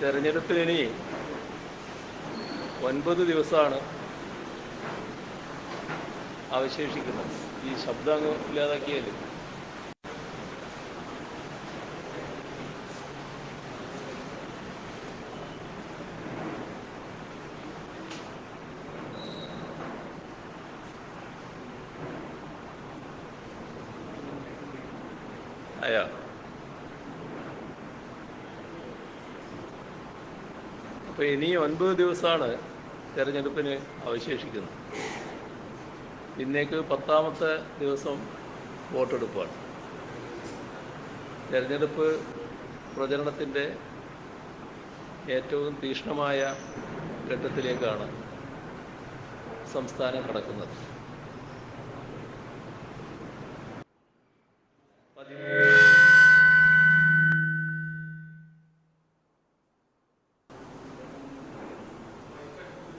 തെരഞ്ഞെടുപ്പിന് ഇനി ഒൻപത് ദിവസമാണ് അവശേഷിക്കുന്നത്. ഈ ശബ്ദം അങ്ങ് ഇല്ലാതാക്കിയാൽ അയാ. അപ്പോൾ ഇനി ഒൻപത് ദിവസമാണ് തെരഞ്ഞെടുപ്പിന് അവശേഷിക്കുന്നത്. ഇന്നേക്ക് പത്താമത്തെ ദിവസം വോട്ടെടുപ്പാണ്. തെരഞ്ഞെടുപ്പ് പ്രചരണത്തിന്റെ ഏറ്റവും തീക്ഷ്ണമായ ഘട്ടത്തിലേക്കാണ് സംസ്ഥാനം കടക്കുന്നത്.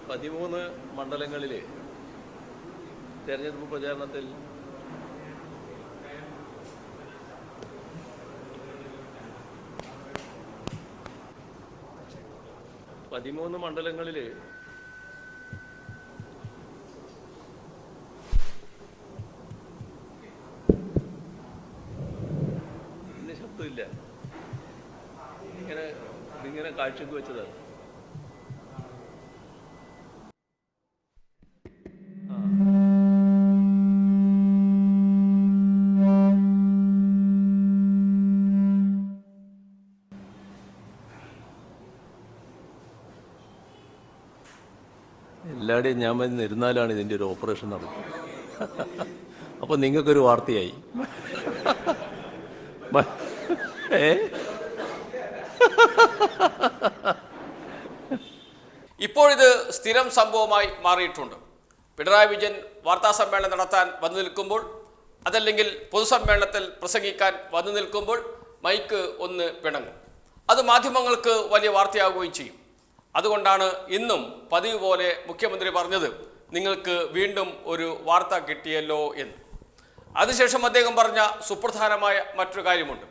പതിമൂന്ന് മണ്ഡലങ്ങളിൽ തെരഞ്ഞെടുപ്പ് പ്രചാരണത്തിൽ പതിമൂന്ന് മണ്ഡലങ്ങളിൽ ശബ്ദമില്ല. ഇങ്ങനെ ഇതിങ്ങനെ കാഴ്ചക്ക് വെച്ചതാണ്. എല്ലാവരുടെയും ഞാൻ വന്ന് ഇരുന്നാലാണ് ഇതിന്റെ ഒരു ഓപ്പറേഷൻ നടക്കുന്നത് അപ്പോൾ നിങ്ങൾക്കൊരു വാർത്തയായി. ഇപ്പോഴിത് സ്ഥിരം സംഭവമായി മാറിയിട്ടുണ്ട്. പിണറായി വിജയൻ വാർത്താ സമ്മേളനം നടത്താൻ വന്നു നിൽക്കുമ്പോൾ അതല്ലെങ്കിൽ പൊതുസമ്മേളനത്തിൽ പ്രസംഗിക്കാൻ വന്നു നിൽക്കുമ്പോൾ മൈക്ക് ഒന്ന് പിണങ്ങും. അത് മാധ്യമങ്ങൾക്ക് വലിയ വാർത്തയാവുകയും ചെയ്യും. അതുകൊണ്ടാണ് ഇന്നും പതിവ് പോലെ മുഖ്യമന്ത്രി പറഞ്ഞത് നിങ്ങൾക്ക് വീണ്ടും ഒരു വാർത്ത കിട്ടിയല്ലോ എന്ന്. അതിനുശേഷം അദ്ദേഹം പറഞ്ഞ സുപ്രധാനമായ മറ്റൊരു കാര്യമുണ്ട്.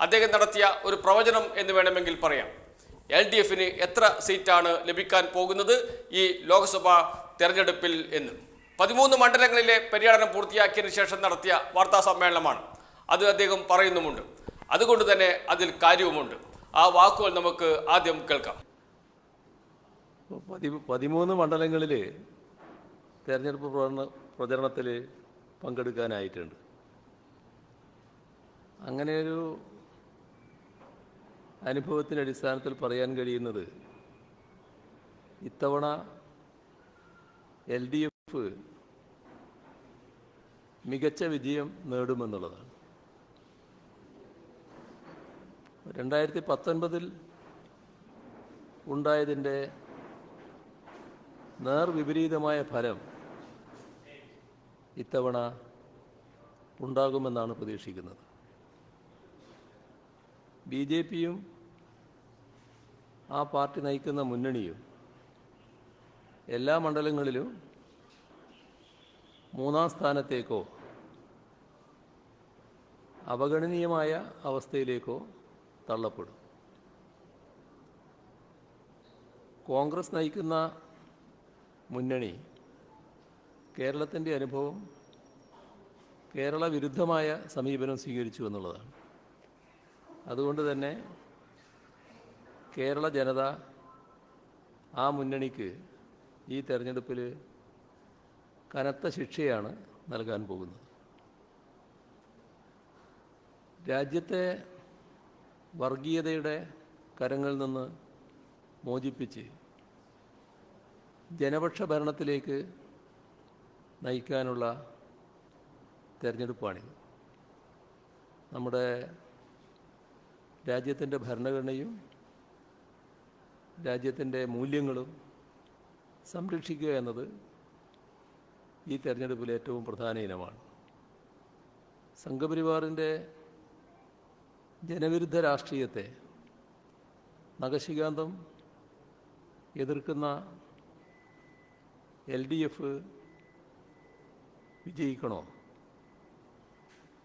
അദ്ദേഹം നടത്തിയ ഒരു പ്രവചനം എന്ന് വേണമെങ്കിൽ പറയാം. എൽ ഡി എഫിന് എത്ര സീറ്റാണ് ലഭിക്കാൻ പോകുന്നത് ഈ ലോക്സഭാ തെരഞ്ഞെടുപ്പിൽ എന്ന്. പതിമൂന്ന് മണ്ഡലങ്ങളിലെ പര്യടനം പൂർത്തിയാക്കിയതിനു ശേഷം നടത്തിയ വാർത്താ സമ്മേളനമാണ്. അത് അദ്ദേഹം പറയുന്നുമുണ്ട്. അതുകൊണ്ട് തന്നെ അതിൽ കാര്യവുമുണ്ട്. ആ വാക്കുകൾ നമുക്ക് ആദ്യം കേൾക്കാം. പതി പതിമൂന്ന് മണ്ഡലങ്ങളിൽ തെരഞ്ഞെടുപ്പ് പ്രചരണ പ്രചരണത്തിൽ പങ്കെടുക്കാനായിട്ടുണ്ട്. അങ്ങനെ ഒരു അനുഭവത്തിന്റെ അടിസ്ഥാനത്തിൽ പറയാൻ കഴിയുന്നത് ഇത്തവണ എൽ ഡി എഫ് മികച്ച വിജയം നേടുമെന്നുള്ളതാണ്. രണ്ടായിരത്തി പത്തൊൻപതിൽ ഉണ്ടായതിന്റെ നേർവിപരീതമായ ഫലം ഇത്തവണ ഉണ്ടാകുമെന്നാണ് പ്രതീക്ഷിക്കുന്നത്. ബി ജെ പിയും ആ പാർട്ടി നയിക്കുന്ന മുന്നണിയും എല്ലാ മണ്ഡലങ്ങളിലും മൂന്നാം സ്ഥാനത്തേക്കോ അവഗണനീയമായ അവസ്ഥയിലേക്കോ തള്ളപ്പെടും. കോൺഗ്രസ് നയിക്കുന്ന മുന്നണി. കേരളത്തിന്റെ അനുഭവം കേരള വിരുദ്ധമായ സമീപനം സ്വീകരിച്ചു എന്നുള്ളതാണ്. അതുകൊണ്ട് തന്നെ കേരള ജനത ആ മുന്നണിക്ക് ഈ തെരഞ്ഞെടുപ്പിൽ കനത്ത ശിക്ഷയാണ് നൽകാൻ പോകുന്നത്. രാജ്യത്തെ വർഗീയതയുടെ കരങ്ങളിൽ നിന്ന് മോചിപ്പിച്ച് ജനപക്ഷ ഭരണത്തിലേക്ക് നയിക്കാനുള്ള തെരഞ്ഞെടുപ്പാണിത്. നമ്മുടെ രാജ്യത്തിന്റെ ഭരണഘടനയും രാജ്യത്തിന്റെ മൂല്യങ്ങളും സംരക്ഷിക്കുക എന്നത് ഈ തെരഞ്ഞെടുപ്പിൽ ഏറ്റവും പ്രധാന ഇനമാണ്. സംഘപരിവാറിന്റെ ജനവിരുദ്ധ രാഷ്ട്രീയത്തെ നഖശികാന്തം എതിർക്കുന്ന എൽ ഡി എഫ് വിജയിക്കണോ?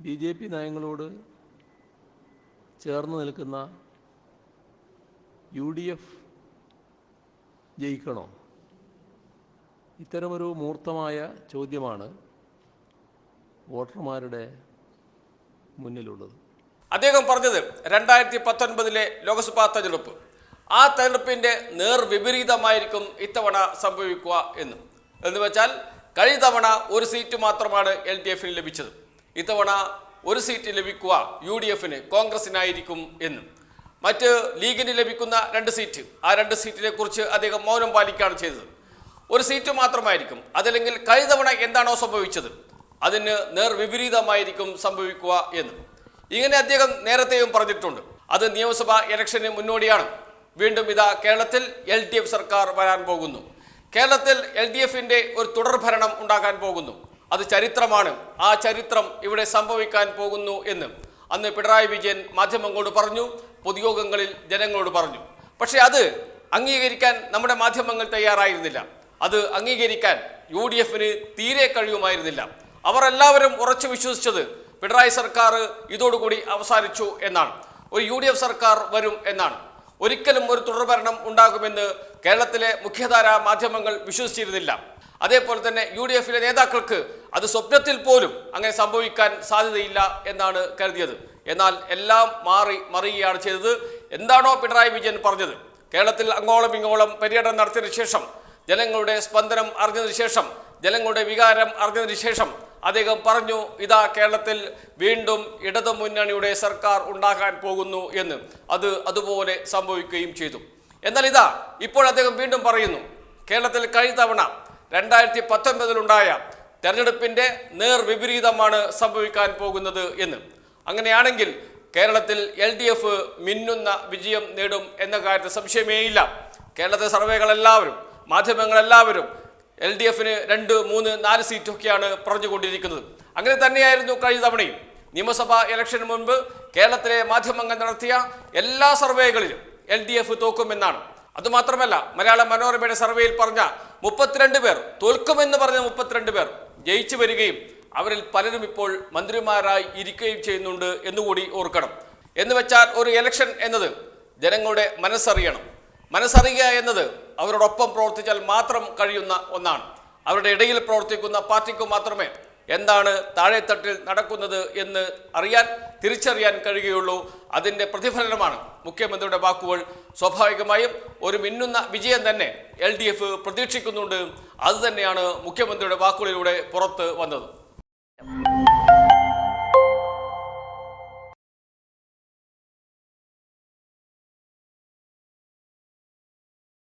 ബി ജെ പി നയങ്ങളോട് ചേർന്ന് നിൽക്കുന്ന യു ഡി എഫ് ജയിക്കണോ? ഇത്തരമൊരു മൂർത്തമായ ചോദ്യമാണ് വോട്ടർമാരുടെ മുന്നിലുള്ളത്. അദ്ദേഹം പറഞ്ഞത് രണ്ടായിരത്തി പത്തൊൻപതിലെ ലോക്സഭാ തെരഞ്ഞെടുപ്പ്. ആ തെരഞ്ഞെടുപ്പിന്റെ നേർവിപരീതമായിരിക്കും ഇത്തവണ സംഭവിക്കുക എന്ന്. എന്ന് വെച്ചാൽ കഴിഞ്ഞ തവണ ഒരു സീറ്റ് മാത്രമാണ് എൽ ഡി എഫിന് ലഭിച്ചത്. ഇത്തവണ ഒരു സീറ്റ് ലഭിക്കുക യു ഡി എഫിന് കോൺഗ്രസിനായിരിക്കും എന്നും. മറ്റ് ലീഗിന് ലഭിക്കുന്ന രണ്ട് സീറ്റ് ആ രണ്ട് സീറ്റിനെ കുറിച്ച് അദ്ദേഹം മൗനം പാലിക്കുകയാണ് ചെയ്തത്. ഒരു സീറ്റ് മാത്രമായിരിക്കും. അതല്ലെങ്കിൽ കഴിഞ്ഞ തവണ എന്താണോ സംഭവിച്ചത് അതിന് നേർവിപരീതമായിരിക്കും സംഭവിക്കുക എന്ന്. ഇങ്ങനെ അദ്ദേഹം നേരത്തെയും പറഞ്ഞിട്ടുണ്ട്. അത് നിയമസഭാ ഇലക്ഷന് മുന്നോടിയാണ്. വീണ്ടും ഇതാ കേരളത്തിൽ എൽ സർക്കാർ വരാൻ പോകുന്നു. കേരളത്തിൽ എൽ ഡി എഫിന്റെ ഒരു തുടർ ഭരണം ഉണ്ടാകാൻ പോകുന്നു. അത് ചരിത്രമാണ്. ആ ചരിത്രം ഇവിടെ സംഭവിക്കാൻ പോകുന്നു എന്ന് അന്ന് പിണറായി വിജയൻ മാധ്യമങ്ങളോട് പറഞ്ഞു പൊതുയോഗങ്ങളിൽ ജനങ്ങളോട് പറഞ്ഞു. പക്ഷേ അത് അംഗീകരിക്കാൻ നമ്മുടെ മാധ്യമങ്ങൾ തയ്യാറായിരുന്നില്ല. അത് അംഗീകരിക്കാൻ യു ഡി എഫിന് തീരെ കഴിയുമായിരുന്നില്ല. അവർ എല്ലാവരും ഉറച്ചു വിശ്വസിച്ചത് പിണറായി സർക്കാർ ഇതോടുകൂടി അവസാനിച്ചു എന്നാണ്. ഒരു യു സർക്കാർ വരും എന്നാണ്. ഒരിക്കലും ഒരു തുടർഭരണം ഉണ്ടാകുമെന്ന് കേരളത്തിലെ മുഖ്യധാര മാധ്യമങ്ങൾ വിശ്വസിച്ചിരുന്നില്ല. അതേപോലെ തന്നെ യു ഡി എഫിലെ നേതാക്കൾക്ക് അത് സ്വപ്നത്തിൽ പോലും അങ്ങനെ സംഭവിക്കാൻ സാധ്യതയില്ല എന്നാണ് കരുതിയത്. എന്നാൽ എല്ലാം മാറി മറിയുകയാണ് ചെയ്തത്. എന്താണോ പിണറായി വിജയൻ പറഞ്ഞത്. കേരളത്തിൽ അങ്ങോളം ഇങ്ങോളം പര്യടനം നടത്തിയതിനു ശേഷം ജനങ്ങളുടെ സ്പന്ദനം അറിഞ്ഞതിനു ശേഷം ജനങ്ങളുടെ വികാരം അറിഞ്ഞതിനു ശേഷം അദ്ദേഹം പറഞ്ഞു ഇതാ കേരളത്തിൽ വീണ്ടും ഇടതു മുന്നണിയുടെ സർക്കാർ ഉണ്ടാകാൻ പോകുന്നു എന്ന്. അത് അതുപോലെ സംഭവിക്കുകയും ചെയ്തു. എന്നാൽ ഇതാ ഇപ്പോൾ അദ്ദേഹം വീണ്ടും പറയുന്നു കേരളത്തിൽ കഴിഞ്ഞ തവണ രണ്ടായിരത്തി പത്തൊൻപതിലുണ്ടായ നേർ നേർവിപരീതമാണ് സംഭവിക്കാൻ പോകുന്നത് എന്ന്. അങ്ങനെയാണെങ്കിൽ കേരളത്തിൽ എൽ ഡി എഫ് മിന്നുന്ന വിജയം നേടും എന്ന കാര്യത്തിൽ സംശയമേയില്ല. കേരളത്തിലെ സർവേകളെല്ലാവരും മാധ്യമങ്ങളെല്ലാവരും എൽ ഡി എഫിന് രണ്ട് മൂന്ന് നാല് സീറ്റൊക്കെയാണ് പറഞ്ഞുകൊണ്ടിരിക്കുന്നത്. അങ്ങനെ തന്നെയായിരുന്നു കഴിഞ്ഞ തവണയും. നിയമസഭാ ഇലക്ഷന് മുൻപ് കേരളത്തിലെ മാധ്യമങ്ങൾ നടത്തിയ എല്ലാ സർവേകളിലും എൽ ഡി എഫ് തോക്കുമെന്നാണ്. അതുമാത്രമല്ല മലയാള മനോരമയുടെ സർവേയിൽ പറഞ്ഞ മുപ്പത്തിരണ്ട് പേർ തോൽക്കുമെന്ന് പറഞ്ഞ മുപ്പത്തിരണ്ട് പേർ ജയിച്ചു വരികയും അവരിൽ പലരും ഇപ്പോൾ മന്ത്രിമാരായി ഇരിക്കുകയും ചെയ്യുന്നുണ്ട് എന്നുകൂടി ഓർക്കണം. എന്ന് വെച്ചാൽ ഒരു ഇലക്ഷൻ എന്നത് ജനങ്ങളുടെ മനസ്സറിയണം. മനസ്സറിയുക എന്നത് അവരോടൊപ്പം പ്രവർത്തിച്ചാൽ മാത്രം കഴിയുന്ന ഒന്നാണ്. അവരുടെ ഇടയിൽ പ്രവർത്തിക്കുന്ന പാർട്ടിക്ക് മാത്രമേ എന്താണ് താഴെത്തട്ടിൽ നടക്കുന്നത് എന്ന് അറിയാൻ തിരിച്ചറിയാൻ കഴിയുകയുള്ളൂ. അതിന്റെ പ്രതിഫലനമാണ് മുഖ്യമന്ത്രിയുടെ വാക്കുകൾ. സ്വാഭാവികമായും ഒരു മിന്നുന്ന വിജയം തന്നെ എൽ പ്രതീക്ഷിക്കുന്നുണ്ട്. അതുതന്നെയാണ് മുഖ്യമന്ത്രിയുടെ വാക്കുകളിലൂടെ പുറത്ത് വന്നത്.